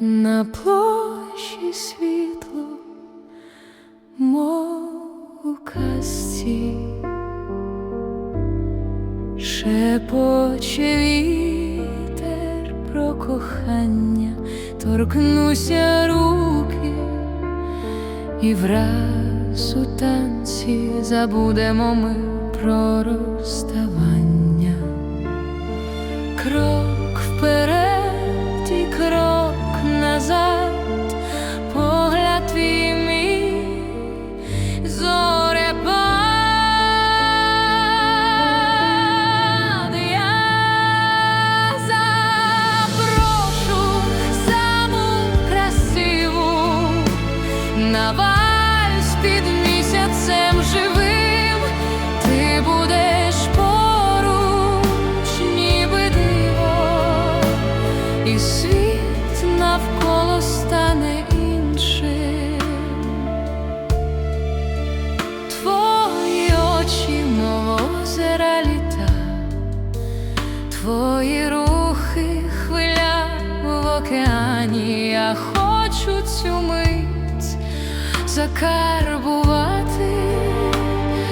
На площі світло, мов у казці, шепоче вітер про кохання, торкнуся руки і враз у танці забудемо ми про роста. Під місяцем живим, ти будеш поруч, ніби диво, і світ навколо стане іншим. Твої очі, мов озера літа, твої рухи хвиля в океані. Я хочу цю мить закарбувати,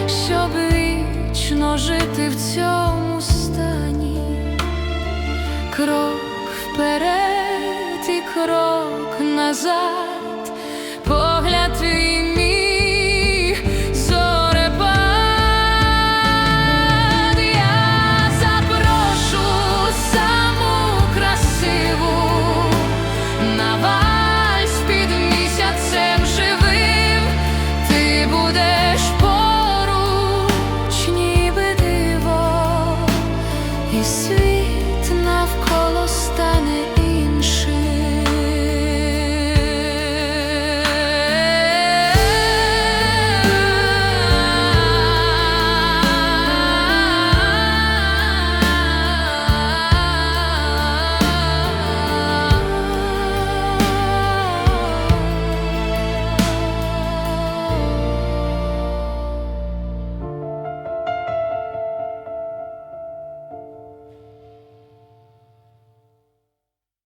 щоб вічно жити в цьому стані. Крок вперед і крок назад. sweet.